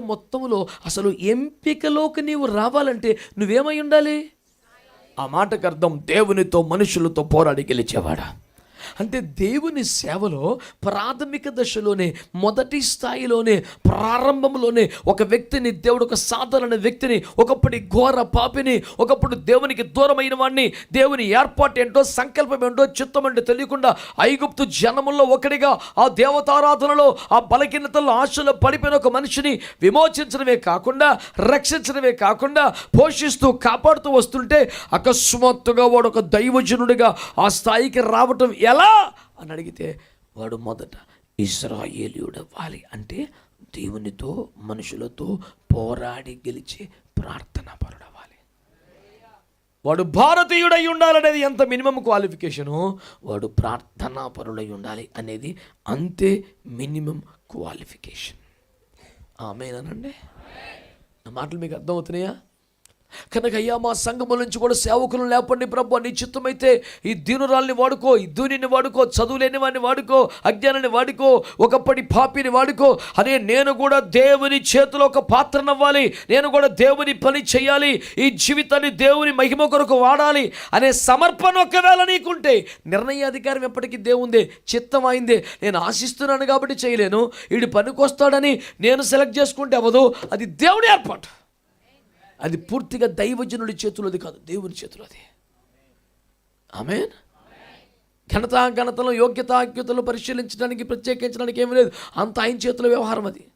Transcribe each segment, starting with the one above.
మొత్తంలో అసలు ఎంపికలోకి నీవు రావాలంటే నువ్వేమై ఉండాలి? ఆ మాటకు అర్థం దేవునితో మనుషులతో పోరాడి గెలిచేవాడా? అంటే దేవుని సేవలో ప్రాథమిక దశలోనే మొదటి స్థాయిలోనే ప్రారంభంలోనే ఒక వ్యక్తిని దేవుడు ఒక సాధారణ వ్యక్తిని ఒకప్పటి ఘోర పాపిని ఒకప్పుడు దేవునికి దూరమైన వాడిని దేవుని ఏర్పాటు ఏంటో సంకల్పం ఏంటో చిత్తం అంటే తెలియకుండా ఐగుప్తు జనముల్లో ఒకడిగా ఆ దేవతారాధనలో ఆ బలహీనతల్లో ఆశలో పడిపోయిన ఒక మనిషిని విమోచించడమే కాకుండా రక్షించడమే కాకుండా పోషిస్తూ కాపాడుతూ వస్తుంటే అకస్మాత్తుగా వాడు ఒక దైవజనుడిగా ఆ స్థాయికి రావటం ఎలా అని అడిగితే వాడు మొదట ఇస్రాయేలీయుడు అవ్వాలి. అంటే దేవునితో మనుషులతో పోరాడి గెలిచి ప్రార్థన పరుడవ్వాలి. వాడు భారతీయుడై ఉండాలనేది ఎంత మినిమం క్వాలిఫికేషను? వాడు ప్రార్థనా పరుడై ఉండాలి అనేది అంతే మినిమం క్వాలిఫికేషన్. ఆమెనండి నా మాటలు మీకు అర్థమవుతున్నాయా? కనుక అయ్యా మా సంఘముల నుంచి కూడా సేవకులు లేపండి ప్రభు నీ చిత్తమైతే ఈ దీనురాల్ని వాడుకో ఈ దూనిని వాడుకో చదువులేని వాడిని వాడుకో అజ్ఞానాన్ని వాడుకో ఒకప్పటి పాపిని వాడుకో. అనే నేను కూడా దేవుని చేతిలో ఒక పాత్రనవ్వాలి. నేను కూడా దేవుని పని చేయాలి ఈ జీవితాన్ని దేవుని మహిమ కొరకు వాడాలి అనే సమర్పణ ఒకవేళ నీకుంటే నిర్ణయాధికారం ఎప్పటికీ దేవుందే చిత్తం అయిందే నేను ఆశిస్తున్నాను కాబట్టి చేయలేను. వీడి పనికొస్తాడని నేను సెలెక్ట్ చేసుకుంటే అవ్వదు. అది దేవుడి ఏర్పాటు. అది పూర్తిగా దైవజనుడి చేతులది కాదు దేవుని చేతులది. ఆమె ఘనత ఘనతలు యోగ్యతాగ్యతలు పరిశీలించడానికి ప్రత్యేకించడానికి ఏమీ లేదు. అంత ఆయన చేతుల వ్యవహారం అది.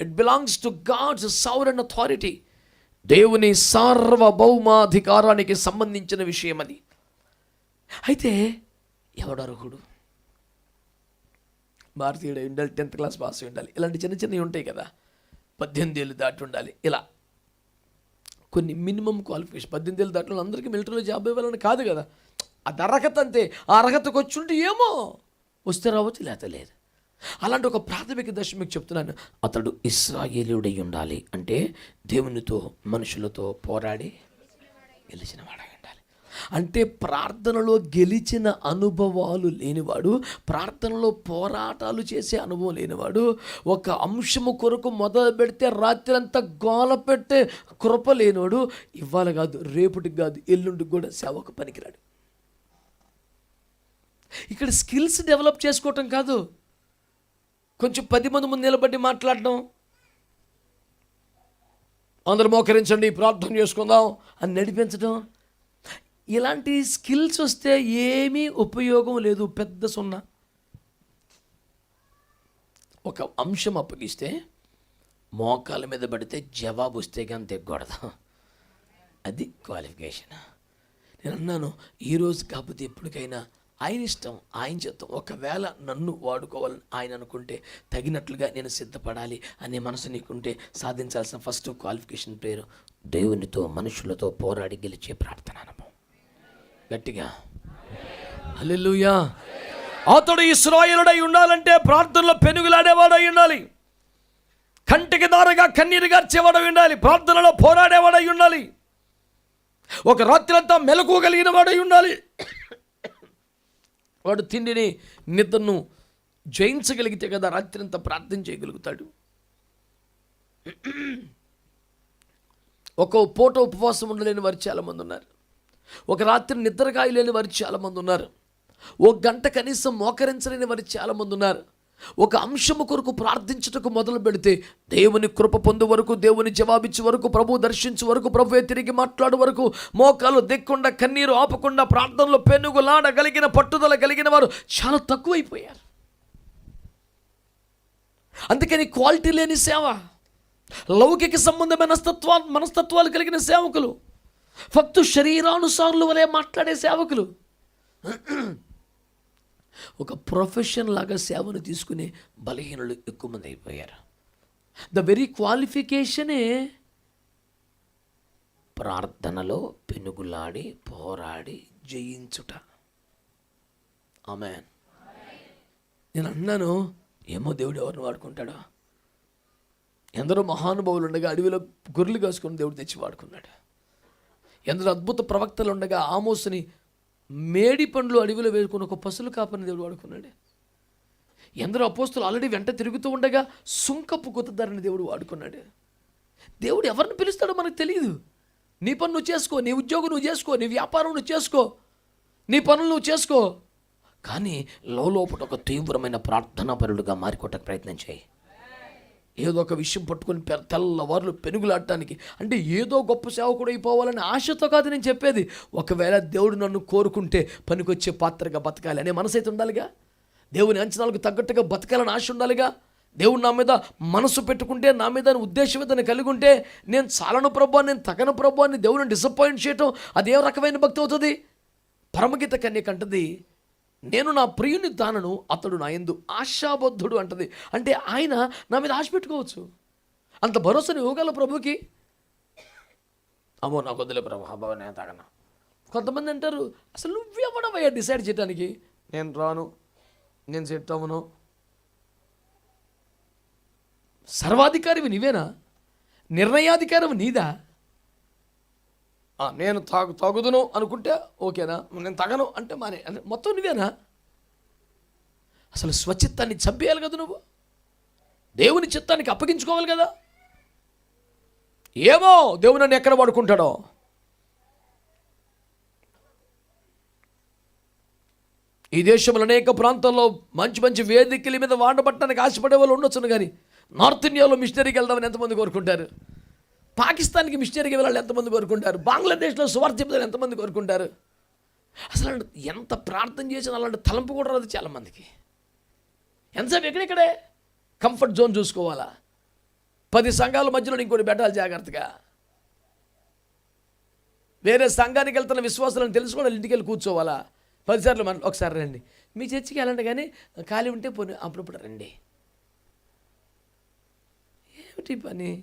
It belongs to God's sovereign authority దేవుని సార్వభౌమాధికారానికి సంబంధించిన విషయం అది. అయితే ఎవడు అర్హుడు? భారతీయుడు ఉండాలి టెన్త్ క్లాస్ పాస్ ఉండాలి. ఇలాంటి చిన్న చిన్నవి ఉంటాయి కదా. పద్దెనిమిది ఏళ్ళు దాటి ఉండాలి. ఇలా. కొన్ని మినిమం క్వాలిఫికేషన్. పద్దెనిమిది ఏళ్ళు దాటిన అందరికీ మిలిటరీలో జాబ్ ఇవ్వాలని కాదు కదా. అది అర్హత అంతే. ఆ అర్హతకు వచ్చి ఉంటే ఏమో? వస్తే రావచ్చు లేత లేదు. అలాంటి ఒక ప్రాథమిక దశ మీకు చెప్తున్నాను. అతడు ఇస్రాయేలుడై ఉండాలి అంటే దేవునితో మనుషులతో పోరాడి గెలిచిన వాడై ఉండాలి. అంటే ప్రార్థనలో గెలిచిన అనుభవాలు లేనివాడు ప్రార్థనలో పోరాటాలు చేసే అనుభవం లేనివాడు ఒక అంశము కొరకు మొదలు పెడితే రాత్రి అంతా గోల పెట్టే కృప లేనివాడు ఇవాళ కాదు రేపటికి కాదు ఎల్లుండికి కూడా సేవకు పనికిరాడు. ఇక్కడ స్కిల్స్ డెవలప్ చేసుకోవటం కాదు. కొంచెం పది మంది ముందు నిలబడి మాట్లాడడం. అందరు మోకరించండి ప్రార్థన చేసుకుందాం అని నడిపించడం. ఇలాంటి స్కిల్స్ వస్తే ఏమీ ఉపయోగం లేదు పెద్ద సున్నా. ఒక అంశం అప్పగిస్తే మోకాల మీద పడితే జవాబు వస్తే కానీ తెగ్గొడదు అది క్వాలిఫికేషన్. నేను అన్నాను ఈరోజు కాకపోతే ఎప్పటికైనా ఆయన ఇష్టం ఆయన చేత ఒకవేళ నన్ను వాడుకోవాలని ఆయన అనుకుంటే తగినట్లుగా నేను సిద్ధపడాలి అనే మనసు నీకుంటే సాధించాల్సిన ఫస్ట్ క్వాలిఫికేషన్ పేరు దేవునితో మనుషులతో పోరాడి గెలిచే ప్రార్థన అనుభవం. గట్టిగా. అల్లెలుయా అతడు ఇస్రాయలుడై ఉండాలంటే ప్రార్థనలో పెనుగులాడేవాడై ఉండాలి. కంటికి దారగా కన్నీరు గార్చేవాడై ఉండాలి. ప్రార్థనలో పోరాడేవాడై ఉండాలి. ఒక రాత్రంతా మెలకువగలిగిన వాడై ఉండాలి. వాడు తిండిని నిద్రను జయించగలిగితే కదా రాత్రంతా ప్రార్థన చేయగలుగుతాడు. ఒక పూట ఉపవాసం ఉండలేని వారు చాలామంది ఉన్నారు. ఒక రాత్రి నిద్రకాయ లేని వారు చాలామంది ఉన్నారు. ఒక గంట కనీసం మోకరించలేని వారు చాలామంది ఉన్నారు. ఒక అంశము కొరకు ప్రార్థించుటకు మొదలు పెడితే దేవుని కృప పొందు వరకు దేవుని జవాబిచ్చే వరకు ప్రభు దర్శించే వరకు ప్రభువే తిరిగి మాట్లాడే వరకు మోకాలు దిక్కుండా కన్నీరు ఆపకుండా ప్రార్థనలో పెనుగులాడగలిగిన పట్టుదల కలిగిన వారు చాలా తక్కువైపోయారు. అందుకని క్వాలిటీ లేని సేవ లౌకిక సంబంధమైన మనస్తత్వాలు కలిగిన సేవకులు ఫక్తు శరీరానుసారులు వలె మాట్లాడే సేవకులు. ఒక ప్రొఫెషన్ లాగా సేవను తీసుకునే బలహీనులు ఎక్కువ మంది అయిపోయారు ద వెరీ క్వాలిఫికేషనే ప్రార్థనలో పెనుగులాడి పోరాడి జయించుట. ఆమె నేను అన్నాను ఏమో దేవుడు ఎవరిని వాడుకుంటాడో. ఎందరో మహానుభావులు ఉండగా అడవిలో గొర్రెలు కాసుకొని దేవుడు తెచ్చి వాడుకున్నాడు. ఎందరో అద్భుత ప్రవక్తలు ఉండగా ఆమోసుని మేడి పండ్లు అడవిలో వేసుకుని ఒక పసులు కాపని దేవుడు వాడుకున్నాడు. ఎందరో అపోస్తులు ఆల్రెడీ వెంట తిరుగుతూ ఉండగా సుంకపు గుత్తదారిని దేవుడు వాడుకున్నాడు. దేవుడు ఎవరిని పిలుస్తాడో మనకు తెలియదు నీ పని నువ్వు చేసుకో నీ ఉద్యోగం నువ్వు చేసుకో నీ వ్యాపారం నువ్వు చేసుకో నీ పనులు నువ్వు చేసుకో. కానీ లోపల ఒక తీవ్రమైన ప్రార్థనా పరుడుగా మారికోవటానికి ప్రయత్నం చేయి. ఏదో ఒక విషయం పట్టుకొని పె- తెల్లవారులు పెనుగులాడటానికి. అంటే ఏదో గొప్ప సేవకుడు అయిపోవాలని ఆశతో కాదు నేను చెప్పేది. ఒకవేళ దేవుడు నన్ను కోరుకుంటే పనికొచ్చే పాత్రగా బతకాలి అనే మనసు అయితే ఉండాలిగా? దేవుని అంచనాలకు తగ్గట్టుగా బతకాలని ఆశ ఉండాలిగా? దేవుడు నా మీద మనసు పెట్టుకుంటే నా మీద ఉద్దేశం ఏదైనా కలిగి ఉంటే నేను చాలను ప్రభు నేను తగను ప్రభు అని దేవుని డిసప్పాయింట్ చేయటం అది ఏ రకమైన భక్తి అవుతుంది? పరమగీత కన్యక కంటది నేను నా ప్రియుని దానను అతడు నా ఎందు ఆశాబద్ధుడు అంటది. అంటే ఆయన నా మీద ఆశ పెట్టుకోవచ్చు. అంత భరోసాని ఇవ్వగల ప్రభుకి? అమ్మో నాకు వద్దులే ప్రభు అబ్బా నేను తాగను. కొంతమంది అంటారు అసలు నువ్వెవడమయ్యా డిసైడ్ చేయడానికి నేను రాను. నేను సెట్ అవ్వను. సర్వాధికారివి నీవేనా? నిర్ణయాధికారం నీదా? నేను తాగు తాగుదును అనుకుంటే ఓకేనా? నేను తగను అంటే మానే. అంటే మొత్తం నువ్వేనా? అసలు స్వచిత్తాన్ని చంపేయాలి కదా నువ్వు? దేవుని చిత్తానికి అప్పగించుకోవాలి కదా? ఏమో దేవుడు నన్ను ఎక్కడ పడుకుంటాడో ఈ దేశంలో అనేక ప్రాంతాల్లో మంచి మంచి వేదికల మీద వాడబట్టడానికి ఆశపడే వాళ్ళు ఉండొచ్చును కానీ నార్త్ ఇండియాలో మిషనరీకి వెళ్దామని ఎంతమంది కోరుకుంటారు? పాకిస్తాన్కి మిషనరీకి వెళ్ళాలి ఎంతమంది కోరుకుంటారు? బంగ్లాదేశ్లో సువార్త చెప్తారు ఎంతమంది కోరుకుంటారు? అసలు ఎంత ప్రార్థన చేసినా అలాంటి తలంపు కూడా రాదు చాలామందికి. ఎంతసేపు ఎక్కడెక్కడే కంఫర్ట్ జోన్ చూసుకోవాలా? పది సంఘాల మధ్యలో ఇంకోటి పెట్టాలి జాగ్రత్తగా. వేరే సంఘానికి వెళ్తున్న విశ్వాసాలను తెలుసుకోవడం ఇంటికి వెళ్ళి కూర్చోవాలా? పదిసార్లు మన ఒకసారి రండి. మీ చర్చికి వెళ్ళండి కానీ ఖాళీ ఉంటే పోనీ అప్పుడప్పుడు రండి. ఏమిటి పని?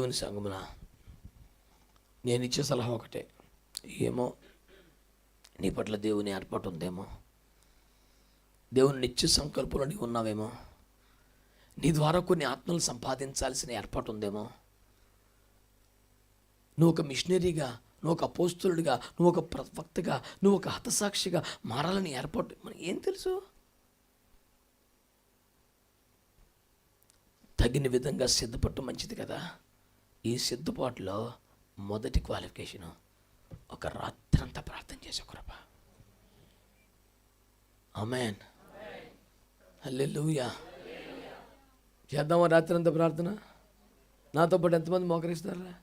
దేవుని సంగమున నేను ఇచ్చే సలహా ఒకటే. ఏమో నీ పట్ల దేవుని ఏర్పాటు ఉందేమో? దేవుని నిత్య సంకల్పంలో నీవు ఉన్నావేమో? నీ ద్వారా కొన్ని ఆత్మలు సంపాదించాల్సిన ఏర్పాటు ఉందేమో? నువ్వు ఒక మిషనరీగా నువ్వు ఒక అపోస్తులుడిగా నువ్వు ఒక ప్రవక్తగా నువ్వు ఒక హతసాక్షిగా మారాలని ఏర్పాటు మనకి ఏం తెలుసు? తగిన విధంగా సిద్ధపడటం మంచిది కదా. ఈ సిద్ధుబాటులో మొదటి క్వాలిఫికేషను ఒక రాత్రంతా ప్రార్థన చేసే కృప. అమెన్ హల్లెలూయా. చేద్దామా రాత్రంతా ప్రార్థన? నాతో పాటు ఎంతమంది మోకరిస్తారా